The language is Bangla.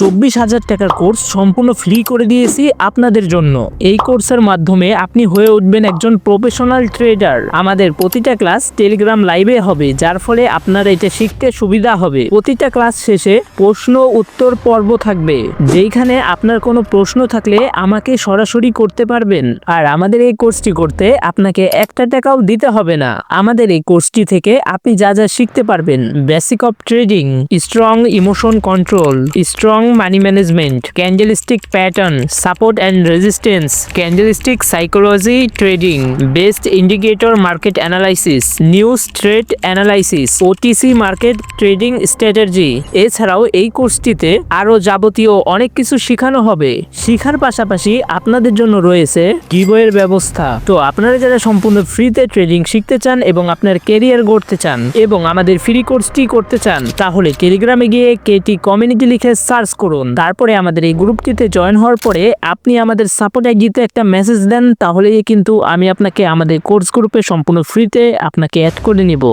চব্বিশ হাজার টাকার কোর্স সম্পূর্ণ ফ্রি করে দিয়েছি আপনাদের জন্য। এই কোর্সের মাধ্যমে আপনি হয়ে উঠবেন একজন প্রফেশনাল ট্রেডার। আমাদের প্রতিটা ক্লাস টেলিগ্রাম লাইভে হবে, যার ফলে আপনার এটা শিখতে সুবিধা হবে। প্রতিটা ক্লাস শেষে প্রশ্ন উত্তর পর্ব থাকবে, যেইখানে আপনার কোনো প্রশ্ন থাকলে আমাকে সরাসরি করতে পারবেন। আর আমাদের এই কোর্সটি করতে আপনাকে একটা টাকাও দিতে হবে না। আমাদের এই কোর্সটি থেকে আপনি যা যা শিখতে পারবেন basic of trading strong emotion control strong money management candlestick pattern support and resistance candlestick psychology trading best indicator market analysis news trade analysis OTC market trading strategy এছাড়াও এই কোর্সটিতে আরও যাবতীয় অনেক কিছু শেখানো হবে। শিখার পাশাপাশি আপনাদের জন্য রয়েছে গিবয়ের ব্যবস্থা। তো আপনারা যারা সম্পূর্ণ ফ্রিতে ট্রেডিং শিখতে চান এবং আপনার কেরিয়ার গড়তে চান এবং আমাদের ফ্রি কোর্সটি করতে চান, তাহলে টেলিগ্রামে গিয়ে কেটি কমিউনিটি লিখে সার্চ করুন। তারপরে আমাদের এই গ্রুপটিতে জয়েন হওয়ার পরে আপনি আমাদের সাপোর্ট আইডিতে একটা মেসেজ দেন, তাহলেই কিন্তু আমি আপনাকে আমাদের কোর্স গ্রুপে সম্পূর্ণ ফ্রিতে আপনাকে অ্যাড করে নিব।